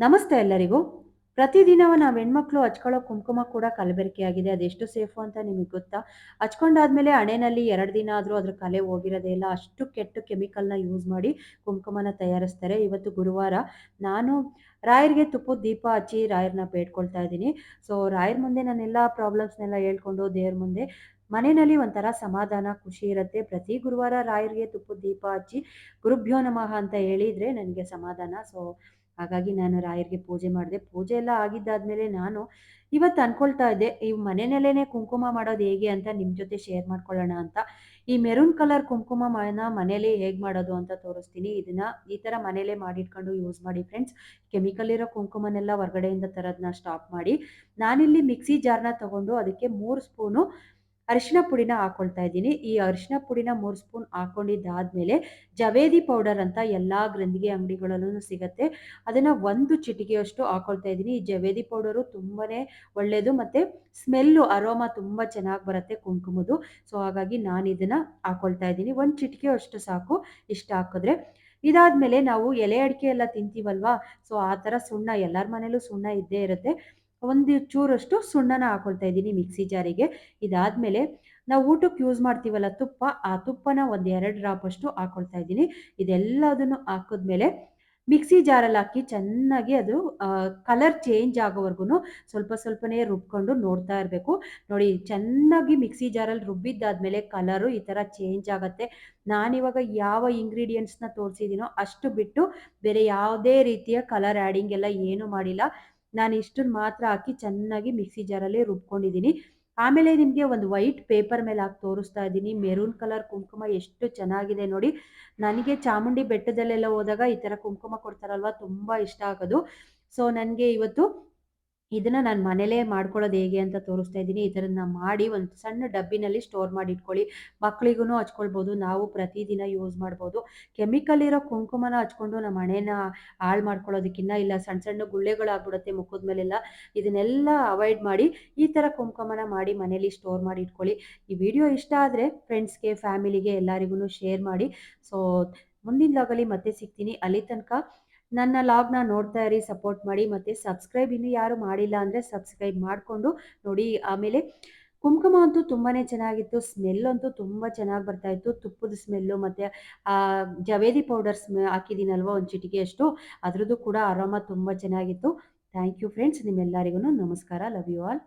ನಮಸ್ತೆ ಎಲ್ಲರಿಗೂ. ಪ್ರತಿದಿನವ ನಾವು ಹೆಣ್ಮಕ್ಳು ಹಚ್ಕೊಳ್ಳೋ ಕುಂಕುಮ ಕೂಡ ಕಲಬೆರಕೆ ಆಗಿದೆ ಅದೆಷ್ಟು ಸೇಫು ಅಂತ ನಿಮಗೆ ಗೊತ್ತಾ? ಹಚ್ಕೊಂಡಾದ್ಮೇಲೆ ಹಣೆನಲ್ಲಿ ಎರಡು ದಿನ ಆದರೂ ಅದ್ರ ಕಲೆ ಹೋಗಿರೋದೇ ಇಲ್ಲ. ಅಷ್ಟು ಕೆಟ್ಟ ಕೆಮಿಕಲ್ನ ಯೂಸ್ ಮಾಡಿ ಕುಂಕುಮನ ತಯಾರಿಸ್ತಾರೆ. ಇವತ್ತು ಗುರುವಾರ ನಾನು ರಾಯರಿಗೆ ತುಪ್ಪದ ದೀಪ ಹಚ್ಚಿ ರಾಯರನ್ನ ಬೇಡ್ಕೊಳ್ತಾ ಇದ್ದೀನಿ. ಸೊ, ರಾಯರ ಮುಂದೆ ನಾನೆಲ್ಲ ಪ್ರಾಬ್ಲಮ್ಸ್ನೆಲ್ಲ ಹೇಳ್ಕೊಂಡು ದೇವ್ರ ಮುಂದೆ ಮನೆಯಲ್ಲಿ ಒಂಥರ ಸಮಾಧಾನ, ಖುಷಿ ಇರುತ್ತೆ. ಪ್ರತಿ ಗುರುವಾರ ರಾಯರಿಗೆ ತುಪ್ಪದ ದೀಪ ಹಚ್ಚಿ ಗುರುಭ್ಯೋ ನಮಃ ಅಂತ ಹೇಳಿದರೆ ನನಗೆ ಸಮಾಧಾನ. ಸೊ ಹಾಗಾಗಿ ನಾನು ರಾಯರಿಗೆ ಪೂಜೆ ಮಾಡಿದೆ. ಪೂಜೆ ಎಲ್ಲ ಆಗಿದ್ದಾದ್ಮೇಲೆ ನಾನು ಇವತ್ತು ಅನ್ಕೊಳ್ತಾ ಇದ್ದೆ, ಈ ಮನೆಯಲ್ಲೇನೆ ಕುಂಕುಮ ಮಾಡೋದು ಹೇಗೆ ಅಂತ ನಿಮ್ಮ ಜೊತೆ ಶೇರ್ ಮಾಡ್ಕೊಳ್ಳೋಣ ಅಂತ. ಈ ಮೆರೂನ್ ಕಲರ್ ಕುಂಕುಮ ಮನ ಮನೇಲಿ ಹೇಗೆ ಮಾಡೋದು ಅಂತ ತೋರಿಸ್ತೀನಿ. ಇದನ್ನ ಈ ಥರ ಮನೇಲೇ ಮಾಡಿಟ್ಕೊಂಡು ಯೂಸ್ ಮಾಡಿ ಫ್ರೆಂಡ್ಸ್ ಕೆಮಿಕಲ್ ಇರೋ ಕುಂಕುಮನೆಲ್ಲ ಹೊರಗಡೆಯಿಂದ ತರೋದನ್ನ ಸ್ಟಾಪ್ ಮಾಡಿ. ನಾನಿಲ್ಲಿ ಮಿಕ್ಸಿ ಜಾರ್ನ ತಗೊಂಡು ಅದಕ್ಕೆ ಮೂರು ಸ್ಪೂನು ಅರಿಶಿನ ಪುಡಿನ ಹಾಕೊಳ್ತಾ ಇದ್ದೀನಿ. ಈ ಅರಿಶಿನ ಪುಡಿನ ಮೂರು ಸ್ಪೂನ್ ಹಾಕೊಂಡಿದ್ದಾದ್ಮೇಲೆ ಜವೇದಿ ಪೌಡರ್ ಅಂತ ಎಲ್ಲ ಗ್ರಂಥಿಗೆ ಅಂಗಡಿಗಳಲ್ಲೂ ಸಿಗುತ್ತೆ. ಅದನ್ನು ಒಂದು ಚಿಟಿಕೆಯಷ್ಟು ಹಾಕೊಳ್ತಾ ಇದ್ದೀನಿ. ಈ ಜವೇದಿ ಪೌಡರು ತುಂಬಾ ಒಳ್ಳೆಯದು ಮತ್ತು ಸ್ಮೆಲ್ಲು, ಅರೋಮ ತುಂಬ ಚೆನ್ನಾಗಿ ಬರುತ್ತೆ ಕುಂಕುಮದು. ಸೊ, ಹಾಗಾಗಿ ನಾನು ಇದನ್ನು ಹಾಕೊಳ್ತಾ ಇದ್ದೀನಿ. ಒಂದು ಚಿಟಿಕೆ ಅಷ್ಟು ಸಾಕು ಇಷ್ಟ ಹಾಕಿದ್ರೆ. ಇದಾದಮೇಲೆ ನಾವು ಎಲೆ ಅಡಿಕೆ ಎಲ್ಲ ತಿಂತೀವಲ್ವಾ? ಸೊ, ಆ ಥರ ಸುಣ್ಣ ಎಲ್ಲರ ಮನೇಲೂ ಸುಣ್ಣ ಇದ್ದೇ ಇರುತ್ತೆ. ಒಂದು ಚೂರಷ್ಟು ಸುಣ್ಣನ ಹಾಕೊಳ್ತಾ ಇದ್ದೀನಿ ಮಿಕ್ಸಿ ಜಾರಿಗೆ. ಇದಾದಮೇಲೆ ನಾವು ಊಟಕ್ಕೆ ಯೂಸ್ ಮಾಡ್ತೀವಲ್ಲ ತುಪ್ಪ, ಆ ತುಪ್ಪನ ಒಂದು ಎರಡು ಡ್ರಾಪಷ್ಟು ಹಾಕೊಳ್ತಾ ಇದ್ದೀನಿ. ಇದೆಲ್ಲದನ್ನು ಹಾಕಿದ್ಮೇಲೆ ಮಿಕ್ಸಿ ಜಾರಲ್ಲಿ ಹಾಕಿ ಚೆನ್ನಾಗಿ ಅದು ಕಲರ್ ಚೇಂಜ್ ಆಗೋವರೆಗೂ ಸ್ವಲ್ಪ ಸ್ವಲ್ಪನೇ ರುಬ್ಕೊಂಡು ನೋಡ್ತಾ ಇರಬೇಕು. ನೋಡಿ ಚೆನ್ನಾಗಿ ಮಿಕ್ಸಿ ಜಾರಲ್ಲಿ ರುಬ್ಬಿದ್ದಾದ್ಮೇಲೆ ಕಲರು ಈ ಥರ ಚೇಂಜ್ ಆಗುತ್ತೆ. ನಾನಿವಾಗ ಯಾವ ಇಂಗ್ರೀಡಿಯೆಂಟ್ಸ್ನ ತೋರಿಸಿದ್ದೀನೋ ಅಷ್ಟು ಬಿಟ್ಟು ಬೇರೆ ಯಾವುದೇ ರೀತಿಯ ಕಲರ್ ಆ್ಯಡಿಂಗ್ ಎಲ್ಲ ಏನೂ ಮಾಡಿಲ್ಲ. ನಾನು ಇಷ್ಟನ್ನು ಮಾತ್ರ ಹಾಕಿ ಚೆನ್ನಾಗಿ ಮಿಕ್ಸಿ ಜಾರಲ್ಲಿ ರುಬ್ಕೊಂಡಿದ್ದೀನಿ. ಆಮೇಲೆ ನಿಮಗೆ ಒಂದು ವೈಟ್ ಪೇಪರ್ ಮೇಲೆ ಹಾಕಿ ತೋರಿಸ್ತಾ ಇದ್ದೀನಿ. ಮೆರೂನ್ ಕಲರ್ ಕುಂಕುಮ ಎಷ್ಟು ಚೆನ್ನಾಗಿದೆ ನೋಡಿ. ನನಗೆ ಚಾಮುಂಡಿ ಬೆಟ್ಟದಲ್ಲೆಲ್ಲ ಹೋದಾಗ ಈ ಥರ ಕುಂಕುಮ ಕೊಡ್ತಾರಲ್ವ? ತುಂಬ ಇಷ್ಟ ಆಗೋದು. ಸೊ ನನಗೆ ಇವತ್ತು ಇದನ್ನು ನಾನು ಮನೇಲೇ ಮಾಡ್ಕೊಳ್ಳೋದು ಹೇಗೆ ಅಂತ ತೋರಿಸ್ತಾ ಇದ್ದೀನಿ. ಥರನ್ನ ಮಾಡಿ ಒಂದು ಸಣ್ಣ ಡಬ್ಬಿನಲ್ಲಿ ಸ್ಟೋರ್ ಮಾಡಿ ಇಟ್ಕೊಳ್ಳಿ ಮಕ್ಕಳಿಗೂ ಹಚ್ಕೊಳ್ಬೋದು. ನಾವು ಪ್ರತಿದಿನ ಯೂಸ್ ಮಾಡ್ಬೋದು. ಕೆಮಿಕಲ್ ಇರೋ ಕುಂಕುಮನ ಹಚ್ಕೊಂಡು ನಮ್ಮ ಹಣೆನ ಹಾಳು ಮಾಡ್ಕೊಳ್ಳೋದಕ್ಕಿಂತ ಇಲ್ಲ. ಸಣ್ಣ ಸಣ್ಣ ಗುಳ್ಳೆಗಳಾಗ್ಬಿಡುತ್ತೆ ಮುಖದ ಮೇಲೆಲ್ಲ. ಇದನ್ನೆಲ್ಲ ಅವಾಯ್ಡ್ ಮಾಡಿ ಈ ಥರ ಕುಂಕುಮನ ಮಾಡಿ ಮನೇಲಿ ಸ್ಟೋರ್ ಮಾಡಿ ಇಟ್ಕೊಳ್ಳಿ ಈ ವಿಡಿಯೋ ಇಷ್ಟ ಆದರೆ ಫ್ರೆಂಡ್ಸ್ಗೆ ಫ್ಯಾಮಿಲಿಗೆ ಎಲ್ಲರಿಗೂ ಶೇರ್ ಮಾಡಿ. ಸೊ ಮುಂದಿನ ಲಾಗಲ್ಲಿ ಮತ್ತೆ ಸಿಗ್ತೀನಿ. ಅಲ್ಲಿ ತನಕ ನನ್ನ ಲಾಗ್ನ ನೋಡ್ತಾ ಇರಿ ಸಪೋರ್ಟ್ ಮಾಡಿ, ಮತ್ತು ಸಬ್ಸ್ಕ್ರೈಬ್ ಇನ್ನು ಯಾರು ಮಾಡಿಲ್ಲ ಅಂದರೆ ಸಬ್ಸ್ಕ್ರೈಬ್ ಮಾಡಿಕೊಂಡು ನೋಡಿ. ಆಮೇಲೆ ಕುಂಕುಮ ಅಂತೂ ತುಂಬಾ ಚೆನ್ನಾಗಿತ್ತು ಸ್ಮೆಲ್ ಅಂತೂ ತುಂಬ ಚೆನ್ನಾಗಿ ಬರ್ತಾಯಿತ್ತು ತುಪ್ಪದ ಸ್ಮೆಲ್ಲು ಮತ್ತು ಜವೇದಿ ಪೌಡರ್ ಸ್ಮೆ ಹಾಕಿದ್ದೀನಲ್ವ ಒಂದು ಚಿಟಿಕೆಯಷ್ಟು ಅದರದ್ದು ಕೂಡ ಆರಾಮ ತುಂಬ ಚೆನ್ನಾಗಿತ್ತು. ಥ್ಯಾಂಕ್ ಯು ಫ್ರೆಂಡ್ಸ್ ನಿಮ್ಮೆಲ್ಲರಿಗೂ ನಮಸ್ಕಾರ ಲವ್ ಯು ಆಲ್